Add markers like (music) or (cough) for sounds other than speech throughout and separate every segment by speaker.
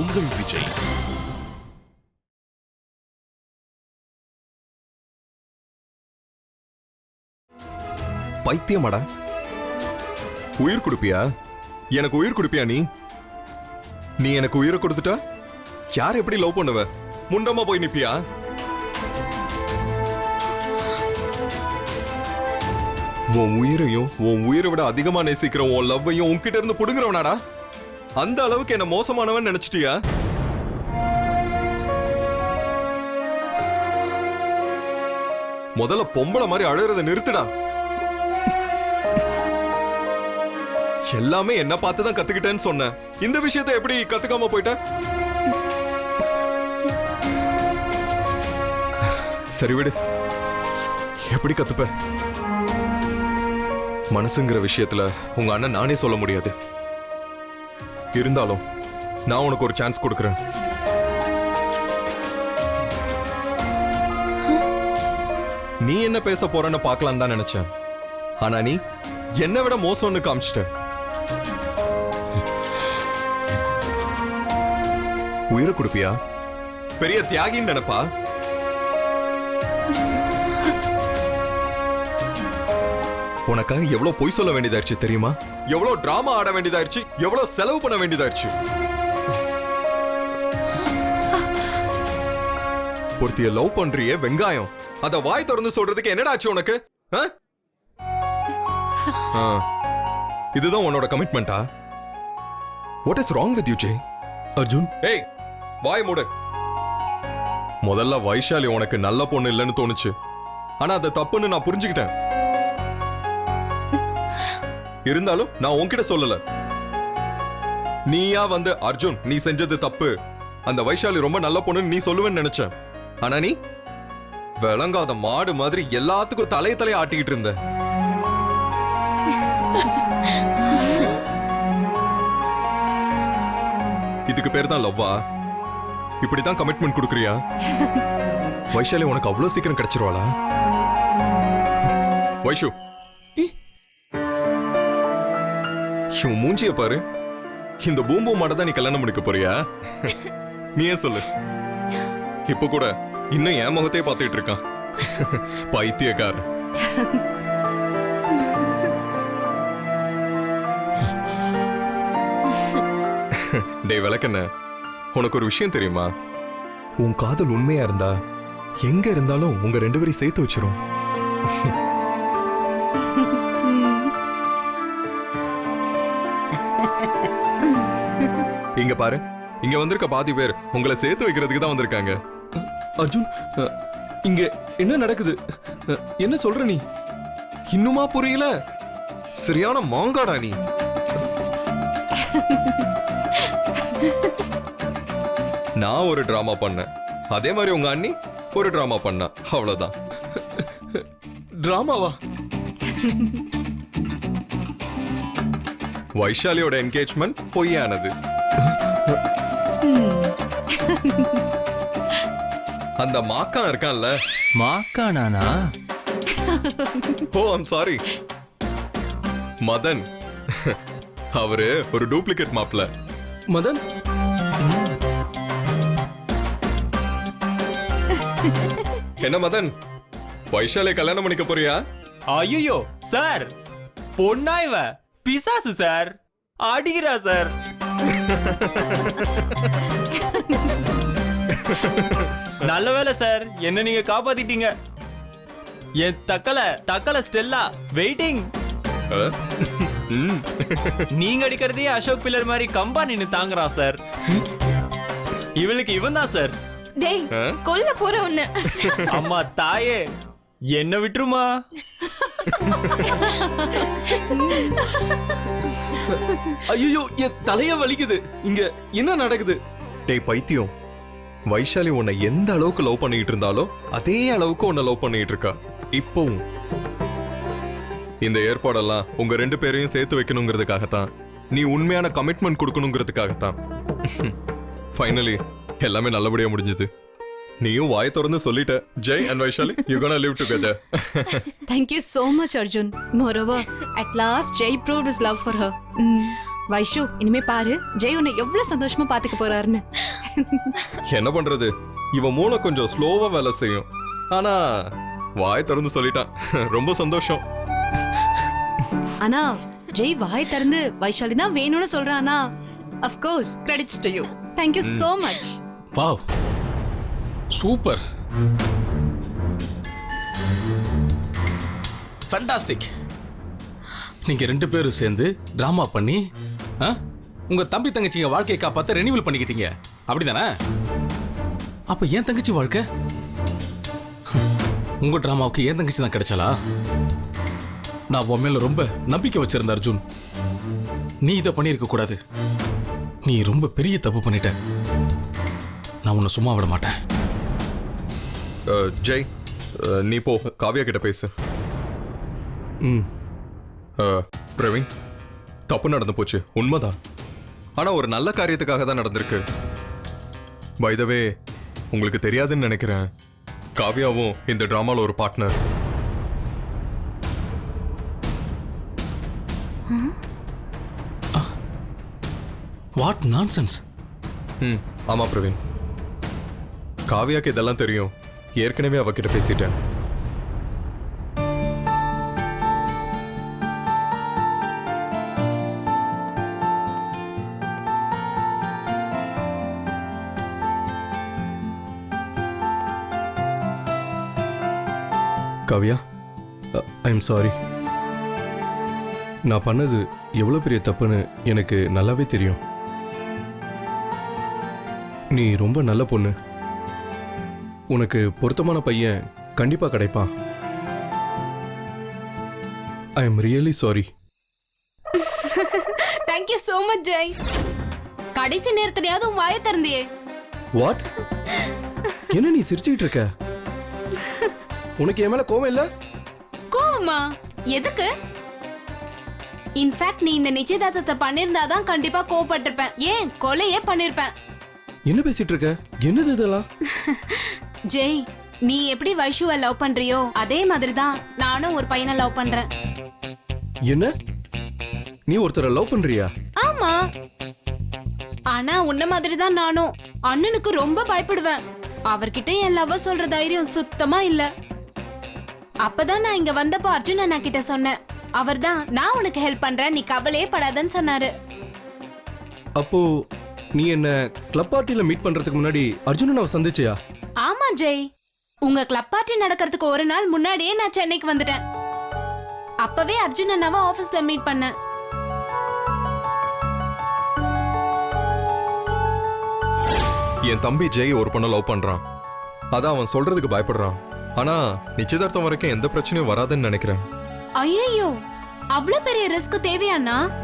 Speaker 1: உங்கள் விஜய்.
Speaker 2: பைத்தியமாடா உயிர் கொடுப்பியா? எனக்கு உயிர் கொடுப்பியா நீ? நீ எனக்கு உயிரை கொடுத்துட்டா? யார் எப்படி லவ் பண்ணுவ? முண்டமா போய் நிப்பியா? உன் உயிரையும் உன் உயிரை விட அதிகமா நேசிக்கிற உன் லவ்வையும் உன்கிட்ட இருந்து புடுங்குறவனாடா? அந்த அளவுக்கு என்ன மோசமானவன் நினைச்சிட்டியா? முதல்ல பொம்பளை மாதிரி அழுறத நிறுத்துடா. எல்லாமே என்ன பார்த்து தான் கத்துக்கிட்டேன்னு சொன்னேன் இந்த விஷயத்தை எப்படி கத்துக்காம போயிட்ட? சரி விடு. எப்படி கத்துப்ப? மனசுங்கிற விஷயத்துல உங்க அண்ணன் நானே சொல்ல முடியாது. இருந்தாலும் நான் உனக்கு ஒரு சான்ஸ் கொடுக்குறேன். நீ என்ன பேச போறன்னு பார்க்கலாம் தான் நினைச்சேன். ஆனா நீ என்னை விட மோசம்னு காமிச்சிட்ட. உயிரை கொடுப்பியா? பெரிய தியாகின்னு நினைப்பா? உனக்காக எவ்வளவு பொய் சொல்ல வேண்டியதாச்சு தெரியுமா? எவ்வளவு டிராமா ஆட வேண்டியதாயிருச்சு எவ்வளவு செலவு பண்ண வேண்டியதாயிருச்சு. ஒருத்திய லவ் பண்றியே வெங்காயம். அத வாய் திறந்து சொல்றதுக்கு என்னடா ஆச்சு உனக்கு. இதுதான் உன்னோட கமிட்மெண்டா what is wrong with you Jai
Speaker 3: Arjun.
Speaker 2: ஏய் வாய் மூடு. முதல்ல வைஷாலி உனக்கு நல்ல பொண்ணு இல்லைன்னு தோணுச்சு. ஆனா அது தப்புன்னு நான் புரிஞ்சுக்கிட்டேன். இருந்தாலும் நான் உன்கிட்ட சொல்லல. நீயா வந்து அர்ஜுன் நீ செஞ்சது தப்பு. அந்த வைஷாலி ரொம்ப நல்ல பொண்ணுன்னு நீ சொல்லுவேன்னு நினைச்சேன். ஆனா நீ? விளங்காத மாடு மாதிரி எல்லாத்துக்கும் தலைய தலைய ஆட்டிக்கிட்டு இருந்த. இதுக்கு பேர் தான் லவ்வா? இப்படிதான் கமிட்மெண்ட் கொடுக்குறியா? வைஷாலி உனக்கு அவ்வளவு சீக்கிரம் கிடைச்சிருவாளா? வைஷு உன் மூஞ்சிய பாரு. இந்த பூம்பூ மாட தான் நீ கல்யாணம் பண்ணிக்க போறியா? நீ ஏன் சொல்லு? இப்ப கூட இன்னும் என் முகத்தையே பார்த்துட்டு இருக்கான். பைத்தியக்கார டேய் விளக்கண்ண. உனக்கு ஒரு விஷயம் தெரியுமா? உன் காதல் உண்மையா இருந்தா எங்க இருந்தாலும் உங்க ரெண்டு பேரையும் சேர்த்து வச்சிரும். இங்க பாரு. இங்க வந்திருக்க பாதி பேர் உங்களை சேர்த்து வைக்கிறதுக்கு தான் வந்திருக்காங்க.
Speaker 3: அர்ஜுன் இங்க என்ன நடக்குது? என்ன சொல்ற நீ?
Speaker 2: இன்னுமா புரியல? சரியான மாங்காடா நீ. நான் ஒரு டிராமா பண்ணேன். அதே மாதிரி உங்க அண்ணி ஒரு டிராமா பண்ணா. அவ்வளவுதான்.
Speaker 3: டிராமாவா
Speaker 2: வைஷாலியோட என்கேஜ்மெண்ட் பொய்யானது. (laughs) அந்த மாக்கான் இருக்கான்ல.
Speaker 4: மாக்கானானா?
Speaker 2: Oh I'm sorry Madan. (laughs) அவரு ஒரு டூப்ளிகேட் மாப்ள.
Speaker 3: மதன்? (laughs)
Speaker 2: என்ன மதன்? வைஷாலியை கல்யாணம் பண்ணிக்க போறியா?
Speaker 4: ஐயோ சார் பொண்ணா இவ. பிசாசு சார் அடிக்கிறா சார் (laughs) நல்ல வேலை சார் என்ன நீங்க காப்பாத்திட்டீங்க? என் தக்கலை தக்கலை ஸ்டெல்லா வெயிட்டிங். நீங்க அடிக்கிறதே அசோக் பில்லர் மாதிரி கம்பா நின்னு தாங்குறான் சார் இவளுக்கு இவன் தான் சார்
Speaker 5: டேய்? கொல்ல போற உன்ன
Speaker 4: அம்மா தாயே என்ன விட்டுருமா?
Speaker 3: ஐயோ என் தலைய வலிக்குது. இங்க என்ன நடக்குது?
Speaker 2: டேய் பைத்தியம். வைஷாலி உன்னை எந்த அளவுக்கு லவ் பண்ணிட்டு இருந்தாலோ அதே அளவுக்கு உன்னை லவ் பண்ணிட்டு இருக்கா. இப்பவும். இந்த ஏற்பாடெல்லாம் உங்க ரெண்டு பேரையும் சேர்த்து வைக்கணுங்கிறதுக்காகத்தான். நீ உண்மையான கமிட்மெண்ட் கொடுக்கணுங்கிறதுக்காகத்தான். ஃபைனலி எல்லாமே நல்லபடியா முடிஞ்சது. நீயும் வாய் திறந்து சொல்லிட்ட Jai and Vaishali you gonna live together
Speaker 6: Thank you so much, Arjun. Moreover, at last Jay proved his love for her. Mm.
Speaker 1: Vaishu இனிமே பாரு ஜெய் உன்னை எவ்வளவு சந்தோஷமா பாத்துக்க போறாருன்னு.
Speaker 2: என்ன பண்றது? இவன் மூளை கொஞ்சம் ஸ்லோவா வேலை செய்யும். ஆனா வாய் திறந்து சொல்லிட்டான். ரொம்ப சந்தோஷம்.
Speaker 1: ஆனா ஜெய் வாய் திறந்து வைஷாலி தான் வேணும்னு சொல்றானா of course. Credits to you. Thank you so much.
Speaker 3: Wow super fantastic நீங்க ரெண்டு பேரும் சேர்ந்து டிராமா பண்ணி? உங்க தம்பி தங்கச்சிங்க வாழ்க்கையை காப்பாத்த ரெனிவல் பண்ணிக்கிட்டீங்க. அப்படிதானே? அப்ப ஏன் தங்கச்சி வாழ்க்கை? உங்க டிராமாவுக்கு ஏன் தங்கச்சி தான் கிடைச்சாலா நான் உன் மேல ரொம்ப நம்பிக்கை வச்சிருந்த அர்ஜுன். நீ இதை பண்ணியிருக்க கூடாது. நீ ரொம்ப பெரிய தப்பு பண்ணிட்ட. நான் உன்னை சும்மா விட மாட்டேன்.
Speaker 2: ஜெய் நீ போ. காவியா கிட்ட பேசு.
Speaker 3: ம்.
Speaker 2: பிரவீன். தப்பு நடந்து போச்சு. உண்மைதான். ஆனா ஒரு நல்ல காரியத்துக்காக தான் நடந்திருக்கு. பைதவே உங்களுக்கு தெரியாதுன்னு நினைக்கிறேன். காவியாவும் இந்த டிராமால ஒரு பார்ட்னர்
Speaker 3: வாட் நான்சென்ஸ்
Speaker 2: ம் ஆமா பிரவீன். காவியாக்கு இதெல்லாம் தெரியும். ஏற்கனவே அவகிட்ட பேசிட்டேன்.
Speaker 5: காவியா ஐ எம் சாரி நான் பண்ணது எவ்வளோ பெரிய தப்புன்னு எனக்கு நல்லாவே தெரியும். நீ ரொம்ப நல்ல பொண்ணு. உனக்கு பொருத்தமான பையன் கண்டிப்பாக கிடைப்பான். I am really sorry
Speaker 6: thank you so much Jai கடைசி நேரத்துலயாவது வாயை திறந்தியே.
Speaker 5: வாட் (laughs) என்ன நீ சிரிச்சுக்கிட்டு இருக்க? உனக்கு என் மேலே கோவம் இல்லை?
Speaker 6: கோவமா? எதுக்கு? இன்ஃபேக்ட் நீ இந்த நிச்சயதார்த்தத்தை பண்ணிருந்தாதான் கண்டிப்பா கோவப்பட்டிருப்பேன். ஏன்? கொலையே பண்ணிருப்பேன்.
Speaker 5: என்ன பேசிட்டு இருக்க? என்னது இதெல்லாம்? (laughs)
Speaker 6: ஜெய் நீ எப்படி வைஷுவை லவ் பண்றியோ அதே மாதிரி தான் நானும் ஒரு பையனை லவ் பண்றேன்.
Speaker 5: என்ன? நீ ஒருத்தரை லவ் பண்றியா?
Speaker 6: ஆமா. ஆனா உன்ன மாதிரி தான் நானும். அண்ணனுக்கு ரொம்ப பயப்படுவேன். அவர்கிட்ட என் லவ் சொல்ற தைரியம் சுத்தமா இல்ல. அப்பதான் நான் இங்க வந்தப்போ அர்ஜுன் அண்ணா கிட்ட சொன்னேன். அவர்தான் நான் உனக்கு ஹெல்ப் பண்றேன் நீ கவலையே படாதன்னு சொன்னாரு.
Speaker 5: அப்போ நீ என்ன கிளப் பார்ட்டில மீட் பண்றதுக்கு முன்னாடி அர்ஜுனன் அவ சந்திச்சியா?
Speaker 6: ஆமா ஜெய். உங்க கிளப் பார்ட்டி நடக்கிறதுக்கு ஒரு நாள் முன்னாடியே நான் சென்னைக்கு வந்துட்டேன். அப்பவே அர்ஜுன் அண்ணாவை ஆபீஸ்ல மீட் பண்ணேன்.
Speaker 2: என் தம்பி ஜெய் ஒரு பொண்ணை லவ் பண்றான். அதான் அவன் சொல்றதுக்கு பயப்படுறான். ஆனா நிச்சயதார்த்தம் வரைக்கும் எந்த பிரச்சனையும் வராதுன்னு நினைக்கிறேன்.
Speaker 6: ஐயோ அவ்வளவு பெரிய ரிஸ்க் தேவையாண்ணா?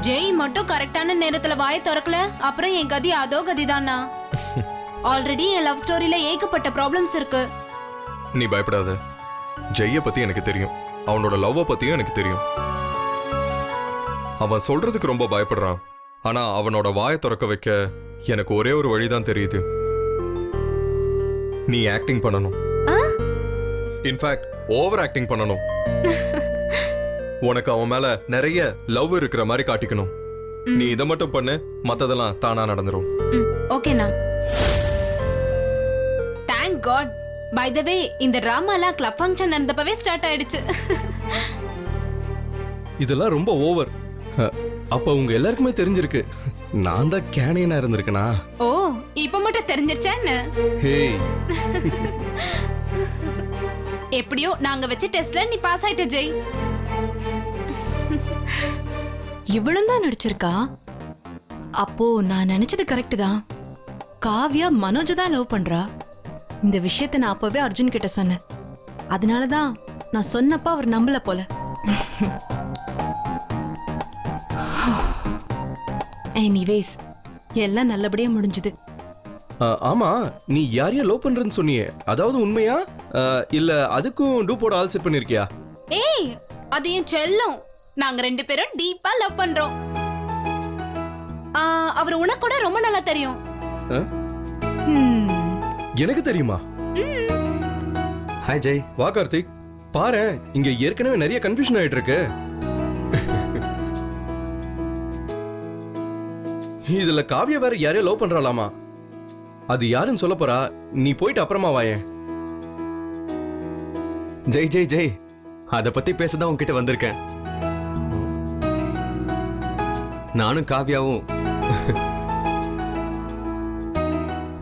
Speaker 6: ஜெய் மட்டும் கரெக்டான நேரத்துல வாயை திறக்கல அப்புறம் என் கதி அதோ கதிதாண்ணா. (laughs) ஆல்ரெடி என் லவ் ஸ்டோரியில ஏகப்பட்ட ப்ராப்ளம்ஸ் இருக்கு.
Speaker 2: நீ பயப்படாத. ஜெய்ய பத்தி எனக்கு தெரியும். அவனோட லவ்வை பத்தியும் எனக்கு தெரியும். அவன் சொல்றதுக்கு ரொம்ப பயப்படுறான். ஆனா அவனோட வாயை திறக்க வைக்க எனக்கு ஒரே ஒரு வழிதான் தெரியுது. நீ ஆக்டிங் பண்ணணும். இன்ஃபேக்ட் ஓவர் ஆக்டிங் பண்ணணும். (laughs) உனக்கு அவன் மேல நிறைய லவ் இருக்கிற மாதிரி காட்டிக்கணும். நீ இதை மட்டும் பண்ணு மத்ததெல்லாம் தானா நடந்துரும்.
Speaker 6: ஓகேண்ணா. Thank God by the way இந்த டிராமாலாம் கிளப் ஃபங்க்ஷன் நடந்தப்பவே ஸ்டார்ட் ஆயிடுச்சு.
Speaker 5: இதெல்லாம் ரொம்ப ஓவர் அப்ப உங்க எல்லாருக்குமே தெரிஞ்சிருக்கு. நான் தான் கேனையனா இருந்திருக்கனா?
Speaker 6: ஓ இப்ப மட்டும் தெரிஞ்சிருச்சா என்ன (laughs) எப்படியோ நாங்க வச்ச டெஸ்ட்ல நீ பாஸ் ஆயிட்ட ஜெய்.
Speaker 1: இவளும் தான் நடிச்சிருக்கா? அப்போ நான் நினைச்சது கரெக்ட் தான். காவ்யா மனோஜ தான் லவ் பண்றா. இந்த விஷயத்தை நான் அப்பவே அர்ஜுன் கிட்ட சொன்னேன். அதனால தான் நான் சொன்னப்ப அவர் நம்பல போல. (sighs) எனிவேஸ் எல்லாம் நல்லபடியா முடிஞ்சது.
Speaker 5: ஆமா நீ யாரையா லவ் பண்றேன்னு சொன்னியே. அதாவது உண்மையா? இல்ல அதுக்கும் டூப்போட ஆல் செட் பண்ணிருக்கியா?
Speaker 6: ஏய் அது என் செல்லம். நாங்க ரெண்டு பேரும் டீப்பா லவ் பண்றோம். அவர் உனக்கு கூட ரொம்ப நல்லா தெரியும்.
Speaker 5: எனக்கு தெரியுமா?
Speaker 7: ஹாய் ஜெய்
Speaker 5: வா கார்த்திக். பாரு இங்க ஏற்கனவே நிறைய கன்ஃபியூஷன் ஆயிட்டு இருக்கு (laughs) இதுல காவியா வேற யாரையோ லவ் பண்றாளாமா? அது யாருன்னு சொல்ல போறா? நீ போயிட்டு அப்புறமா வாயேன்
Speaker 7: ஜெய் ஜெய் ஜெய். அதை பத்தி பேசதான் உன்கிட்ட வந்திருக்கேன். நானும் காவியாவும்.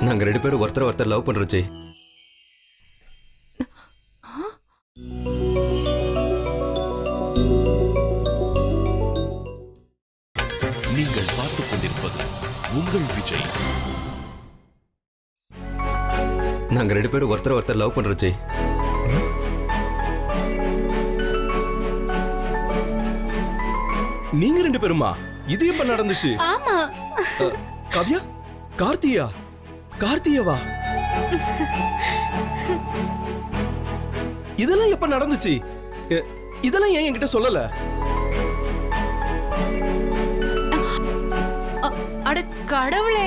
Speaker 7: நாங்க ரெண்டு பேரும் ஒருத்தர் ஒருத்தர் லவ் பண்றோம் ஜெய். நாங்க ரெண்டு பேரும் ஒருத்தர் ஒருத்தர் லவ் பண்றோம் ஜெய்.
Speaker 5: நீங்க ரெண்டு பேருமா? இது எப்ப நடந்துச்சு?
Speaker 6: ஆமா.
Speaker 5: காவ்யா? கார்த்தியா? கார்த்தியவா? இதெல்லாம் எப்ப நடந்துச்சு? இதெல்லாம் ஏன் என்கிட்ட சொல்லல?
Speaker 1: அட கடவுளே.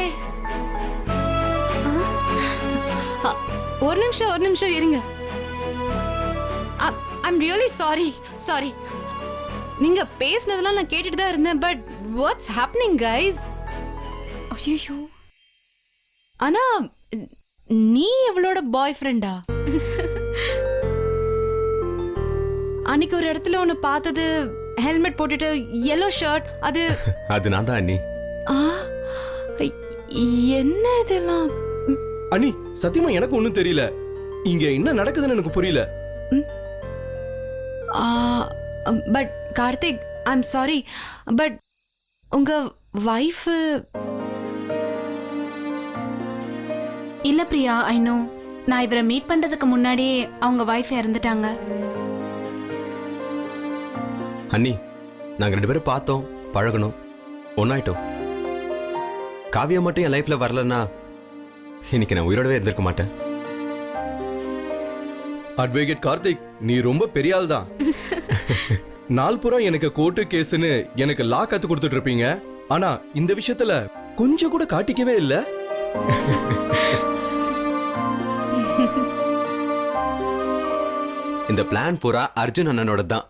Speaker 1: ஒரு நிமிஷம் ஒரு நிமிஷம் இருங்க. ஐம் ரியலி சாரி சாரி நீங்க பேசினதெல்லாம் நான் கேட்டுட்டு தான் இருந்தேன் பட் வாட்ஸ் ஹேப்பனிங் கைஸ் ஐயோ ஆனா நீ எவளோட பாய் ஃப்ரெண்டா அன்னைக்கு ஒரு இடத்துல ஒன்னு பார்த்தது ஹெல்மெட் போட்டுட்டு yellow ஷர்ட் அது
Speaker 7: அது நான் தான் அண்ணி.
Speaker 1: ஆ? ஐ- என்ன இதெல்லாம்?
Speaker 5: அனி சத்தியமா எனக்கு ஒண்ணும் தெரியல. இங்க என்ன நடக்குதுன்னு எனக்கு புரியல.
Speaker 1: But Karthik I'm sorry but உங்க வைஃப்
Speaker 6: இல்ல பிரியா ஐ நோ நான் இவரை மீட் பண்றதுக்கு முன்னாடியே அவங்க வைஃப் இறந்துட்டாங்க.
Speaker 7: அண்ணி நாங்க ரெண்டு பேரும் பார்த்தோம் பழகணும் ஒன்னாயிட்டோம் காவியா மட்டும் என் லைஃப்ல வரலன்னா இன்னைக்கு நான் உயிரோடவே இருந்திருக்க மாட்டேன்.
Speaker 5: அட்வொகேட் கார்த்திக் நீ ரொம்ப பெரிய ஆள் தான். (laughs) நாள் பூரா எனக்கு கோர்ட்டு கேஸ்னு எனக்கு லா கத்து கொடுத்துட்டு இருப்பீங்க. ஆனா இந்த விஷயத்துல கொஞ்சம் கூட காட்டிக்கவே இல்ல? (laughs)
Speaker 7: இந்த பிளான் பூரா அர்ஜுன் அண்ணனோட தான்.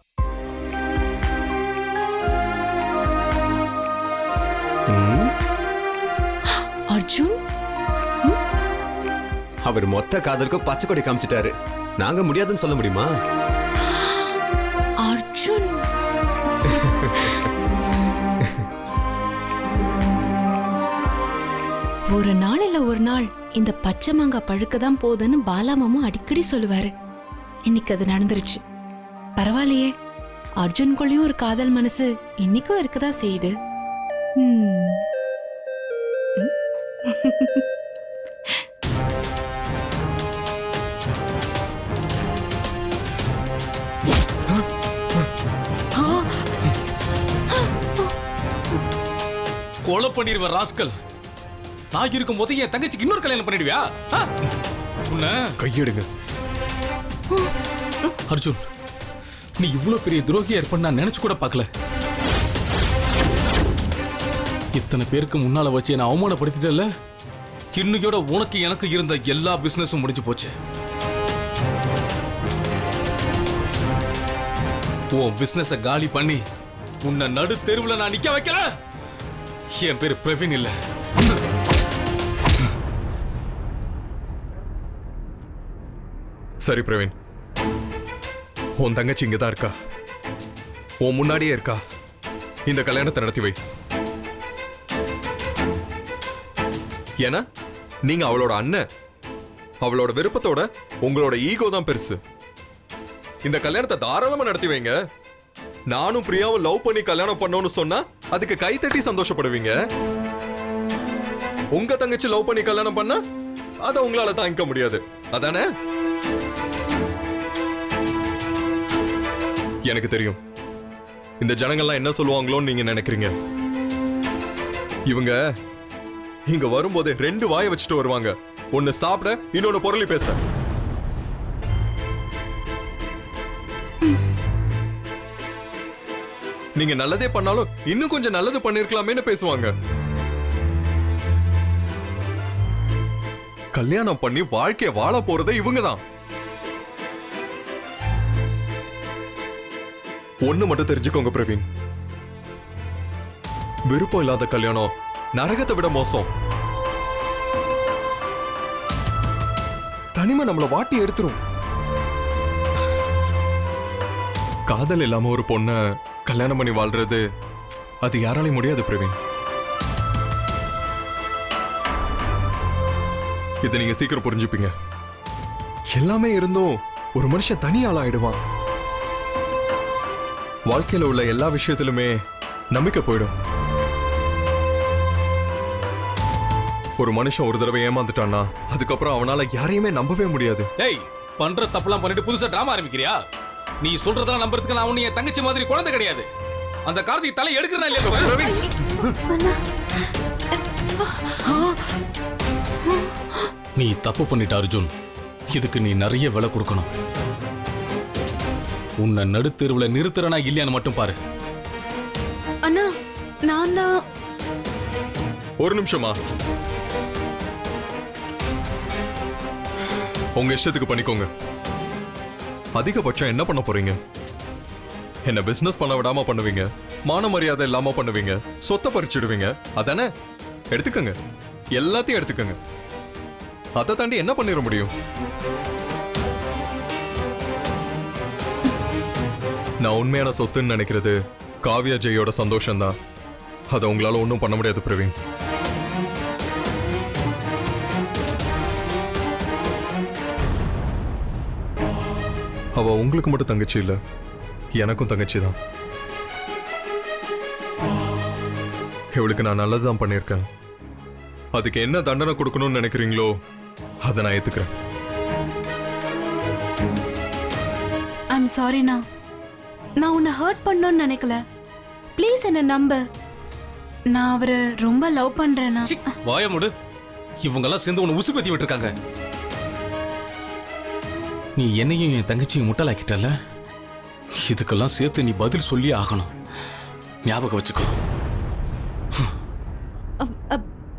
Speaker 1: அர்ஜுன்?
Speaker 7: அவர் மொத்த காதலுக்கும் பச்சை கொடி காமிச்சிட்டாரு. நாங்க முடியாதுன்னு சொல்ல முடியுமா?
Speaker 1: அர்ஜுன். ஒரு நாள் இல்ல ஒரு நாள் இந்த பச்சை மாங்காய் பழுக்க தான் போதுன்னு பாலா அடிக்கடி சொல்லுவாரு. இன்னைக்கு அது நடந்துருச்சு. பரவாயில்லையே அர்ஜுன்குள்ளேயும் ஒரு காதல் மனசு இன்னைக்கும் இருக்கதா செய்யுது.
Speaker 3: கொலை பண்ணிடுவ ராஸ்கல். நான் இருக்கும் போது என் தங்கச்சிக்கு இன்னொரு கல்யாணம் பண்ணிடுவியா? உன்னை.
Speaker 2: கையெடுங்க.
Speaker 3: அர்ஜுன் நீ இவ்ளோ பெரிய துரோகியா இருப்பன்னு நான் நினைச்சு கூட பார்க்கல. இத்தனை பேருக்கு முன்னால வச்சு என்ன அவமானப்படுத்திட்டல இன்னையோட உனக்கு எனக்கு இருந்த எல்லா பிசினஸும் முடிஞ்சு போச்சு. உன் பிசினஸ காலி பண்ணி உன்னை நடு தெருவுல நான் நிக்க வைக்கல. என் பேர் பிரவீன் இல்ல.
Speaker 2: சரி பிரவீன். உன் தங்கச்சி இங்கதான் இருக்கா? உன் முன்னாடியே இருக்கா? இந்த கல்யாணத்தை நடத்தி வை. ஏன்னா நீங்க அவளோட அண்ணன். அவளோட விருப்பத்தோட உங்களோட ஈகோ தான் பெருசு. இந்த கல்யாணத்தை தாராளமா நடத்தி வைங்க. நானும் பிரியாவும் லவ் பண்ணி கல்யாணம் பண்ணோம்னு சொன்னா அதுக்கு கைத்தட்டி சந்தோஷப்படுவீங்க? உங்க தங்கச்சி லவ் பண்ணி கல்யாணம் பண்ண அதை உங்களால தாங்கிக்க முடியாது. அதானே? எனக்கு தெரியும். இந்த ஜனங்கள்லாம் என்ன சொல்லுவாங்களோன்னு நீங்க நினைக்கிறீங்க. இவங்க இங்க வரும்போது ரெண்டு வாயை வச்சுட்டு வருவாங்க. ஒன்னு சாப்பிட இன்னொன்னு பொருளி பேச. நீங்க நல்லதே பண்ணாலும் இன்னும் கொஞ்சம் நல்லது பண்ணிருக்கலாமேன்னு பேசுவாங்க. கல்யாணம் பண்ணி வாழ்க்கைய வாழ போறதே இவங்க தான் ஒண்ணு மட்டும் தெரிஞ்சுக்கோங்க பிரவீன். விருப்பம் இல்லாத கல்யாணம் நரகத்தை விட மோசம். தனிமை நம்மள வாட்டி எடுத்துரும். காதல் இல்லாம ஒரு பொண்ணை கல்யாணம் பண்ணி வாழ்றது? அது யாராலையும் முடியாது பிரவீன். இதை நீங்க சீக்கிரம் புரிஞ்சுப்பீங்க. எல்லாமே இருந்தும் ஒரு மனுஷன் தனி ஆளாயிடுவான். வாழ்க்கையில உள்ள எல்லா விஷயத்திலுமே நம்பிக்கை போயிடும். ஒரு மனுஷன் ஒரு தடவை ஏமாந்துட்டான்னா அதுக்கப்புறம் அவனால யாரையுமே நம்பவே முடியாது.
Speaker 3: டேய் பண்ற தப்பெல்லாம் பண்ணிட்டு புதுசா டிராமா ஆரம்பிக்கிறியா? நீ சொல்றதெல்லாம் நம்புறதுக்கு நான் உன்னை என் தங்கச்சி மாதிரி குழந்தை கிடையாது. அந்த கார்த்திக் தலை எடுக்கிறா இல்லையா. நீ தப்பு பண்ணிட்ட அர்ஜுன். இதுக்கு நீ நிறைய விலை கொடுக்கணும். உன்னை நடுத்தெருவுல நிறுத்துறனா இல்லையான்னு மட்டும் பாரு.
Speaker 6: அண்ணா நான் தான்.
Speaker 2: ஒரு நிமிஷமா உங்க இஷ்டத்துக்கு பண்ணிக்கோங்க. அதிகபட்சம் என்ன பண்ண போறீங்க? என்ன பிசினஸ் பண்ண விடாம பண்ணுவீங்க? மான மரியாதை இல்லாம பண்ணுவீங்க? சொத்தை பறிச்சிடுவீங்க? அதானே? எடுத்துக்கங்க. எல்லாத்தையும் எடுத்துக்கங்க. அதை தாண்டி என்ன பண்ணிட முடியும்? நான் உண்மையான சொத்துன்னு நினைக்கிறது காவியா ஜெயோட சந்தோஷம்தான். அதை உங்களால ஒன்றும் பண்ண முடியாது பிரவீன். அவ உங்களுக்கு மட்டும் தங்கச்சி இல்ல. எனக்கும் தங்கச்சி தான். இவளுக்கு நான் நல்லதுதான் பண்ணியிருக்கேன் அதுக்கு என்ன தண்டனை கொடுக்கணும்னு நினைக்கிறீங்களோ அதை நான் ஏத்துக்கிறேன்.
Speaker 6: ஐம் சாரிண்ணா நான் உன்னை ஹர்ட் பண்ணணும்னு நினைக்கல. ப்ளீஸ் என்ன நம்பு. நான் அவரை ரொம்ப லவ் பண்றேனா
Speaker 3: சி, வாய மூடு. இவங்கெல்லாம் சேர்ந்து உன்னை உசுப்பேத்தி விட்டுருக்காங்க. நீ என்னையும் என் தங்கச்சியும் முட்டலாக்கிட்டல இதுக்கெல்லாம் சேர்த்து நீ பதில் சொல்லி ஆகணும். ஞாபகம் வச்சுக்கோ.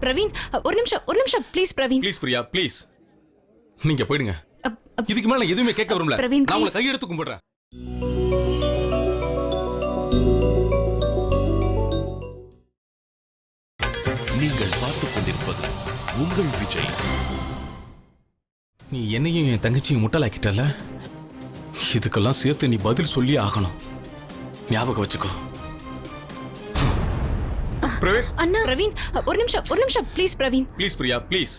Speaker 1: பிரவீன் ஒரு நிமிஷம் ஒரு நிமிஷம் please Praveen.
Speaker 3: Please Priya please. நீங்க போயிடுங்க. இதுக்கு மேல எதுவுமே கேட்க விரும்பல.
Speaker 1: பிரவீன்,
Speaker 3: நான் உங்களை
Speaker 1: please.
Speaker 3: கையெடுத்து கும்பிடுறேன்.
Speaker 8: நீங்கள் பார்த்துக் கொண்டிருப்பது உங்கள் விஜய்.
Speaker 3: நீ என்னையும் என் தங்கச்சியும் முட்டலாக்கிட்டல இதுக்கெல்லாம் சேர்த்து நீ பதில் சொல்லி ஆகணும். ஞாபகம் வச்சுக்கோ.
Speaker 2: பிரவீன்?
Speaker 6: அண்ணா
Speaker 1: பிரவீன் ஒரு நிமிஷம் ஒரு நிமிஷம் please Praveen.
Speaker 3: Please Priya please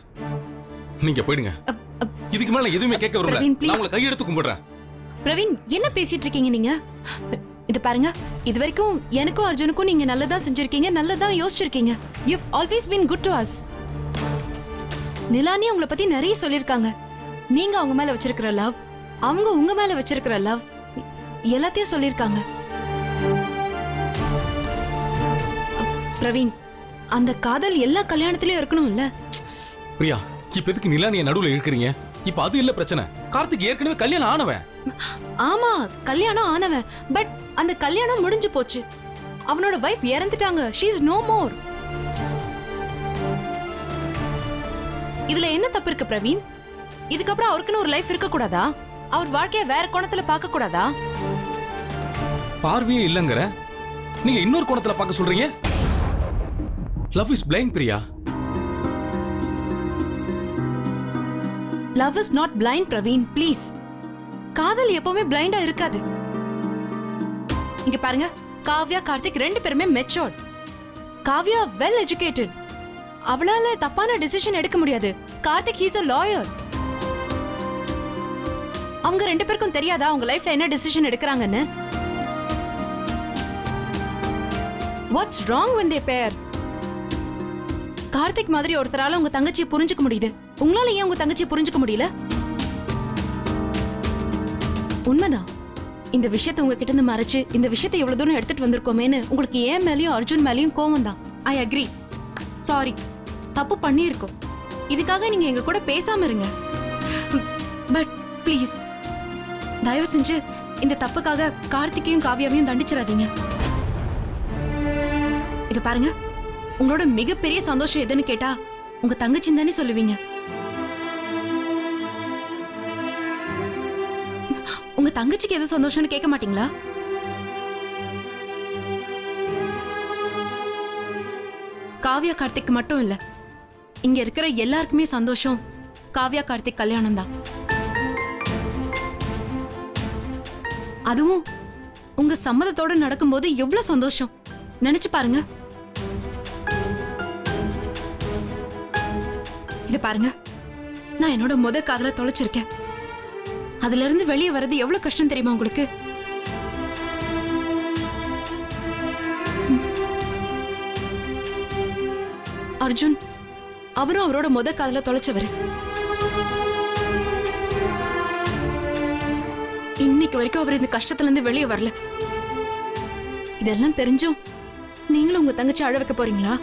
Speaker 3: நீங்க போயிடுங்க. இதுக்கு மேல எதுவுமே கேட்க விரும்பல.
Speaker 1: பிரவீன், please.
Speaker 3: நான் உங்களை கையெடுத்து கும்பிடுறேன்.
Speaker 1: பிரவீன் என்ன பேசிட்டு இருக்கீங்க நீங்க? இது பாருங்க இது வரைக்கும் எனக்கும் அர்ஜுனுக்கும் நீங்க நல்லதா செஞ்சிருக்கீங்க நல்லதா யோசிச்சிருக்கீங்க. You always been good to us Nilani உங்களை பத்தி நிறைய சொல்லிருக்காங்க நீங்க அவங்க மேல வச்சிருக்கிற லவ் அவங்க உங்க மேல வச்சிருக்கிற லவ் எல்லாத்தையும் சொல்லிருக்காங்க பிரவீன் அந்த காதல் எல்லா கல்யாணத்திலயும் இருக்கணும் இல்ல?
Speaker 3: பிரியா இப்ப எதுக்கு நிலானிய நடுவுல இழுக்கிறீங்க இப்ப அது இல்ல பிரச்சனை. கார்த்திக் ஏற்கனவே கல்யாணம் ஆனவன்.
Speaker 1: ஆமா கல்யாணம் ஆனவன். பட் அந்த கல்யாணம் முடிஞ்சு போச்சு. அவனோட வைஃப் இறந்துட்டாங்க. ஷீ இஸ் நோ மோர் இதுல என்ன தப்பு இருக்கு பிரவீன்? இதுக்கப்புறம் அவருக்குன்னு ஒரு லைஃப் இருக்க கூடாதா அவர் வாழ்க்கைய வேற கோணத்துல பார்க்க கூடாதா
Speaker 3: பார்வையே இல்லங்கிற. நீங்க இன்னொரு கோணத்துல பார்க்க சொல்றீங்க? Love is blind Priya.
Speaker 1: Love is not blind Praveen please காதல் எப்பவுமே பிளைண்டா இருக்காது. இங்க பாருங்க காவ்யா கார்த்திக் ரெண்டு பேருமே மெச்சோர்ட் காவ்யா வெல் எஜுகேட்டட் அவளால தப்பான டிசிஷன் எடுக்க முடியாது. கார்த்திக் ஹீஸ் அ லாயர் அவங்க ரெண்டு பேருக்கும் தெரியாதா? அவங்க லைஃப்ல என்ன டிசிஷன் எடுக்கிறாங்கன்னு? வாட்ஸ் ராங் when தே பேர் கார்த்திக் மாதிரி ஒருத்தரால உங்க தங்கச்சியை புரிஞ்சுக்க முடியுது. உங்களால ஏன் உங்க தங்கச்சியை புரிஞ்சுக்க முடியல? உண்மைதான். இந்த விஷயத்தை உங்ககிட்ட இருந்து மறைச்சு இந்த விஷயத்தை எவ்வளவு தூரம் எடுத்துட்டு வந்திருக்கோமேன்னு உங்களுக்கு ஏன் மேலேயும் அர்ஜுன் மேலேயும் கோவம் தான். ஐ அக்ரி சாரி தப்பு பண்ணியிருக்கோம். இதுக்காக நீங்க எங்க கூட பேசாம இருங்க. பட் ப்ளீஸ் தயவு செஞ்சு இந்த தப்புக்காக கார்த்திகையும் காவியாவையும் தண்டிச்சிடாதீங்க. இத பாருங்க. உங்களோட மிகப்பெரிய சந்தோஷம் எதுன்னு கேட்டா உங்க தங்கச்சின்னு தானே சொல்லுவீங்க. உங்க தங்கச்சிக்கு எது சந்தோஷம்னு கேட்க மாட்டீங்களா? காவ்யா கார்த்திக் மட்டும் இல்ல இங்க இருக்கிற எல்லாருக்குமே சந்தோஷம் காவ்யா கார்த்திக் கல்யாணம் தான் அதுவும் உங்க சம்மதத்தோட நடக்கும்போது எவ்வளவு சந்தோஷம். நினைச்சு பாருங்க. இத பாருங்க. நான் என்னோட முத காதல தொலைச்சிருக்கேன். அதுல இருந்து வெளியே வர்றது எவ்வளவு கஷ்டம் தெரியுமா உங்களுக்கு? அர்ஜுன் அவரும் அவரோட முத காதல தொலைச்சவர். இன்னைக்கு வரைக்கும் அவர் இந்த கஷ்டத்துல இருந்து வெளியே வரல. இதெல்லாம் தெரிஞ்சும் நீங்களும் உங்க தங்கச்சி அழ வைக்க போறீங்களா?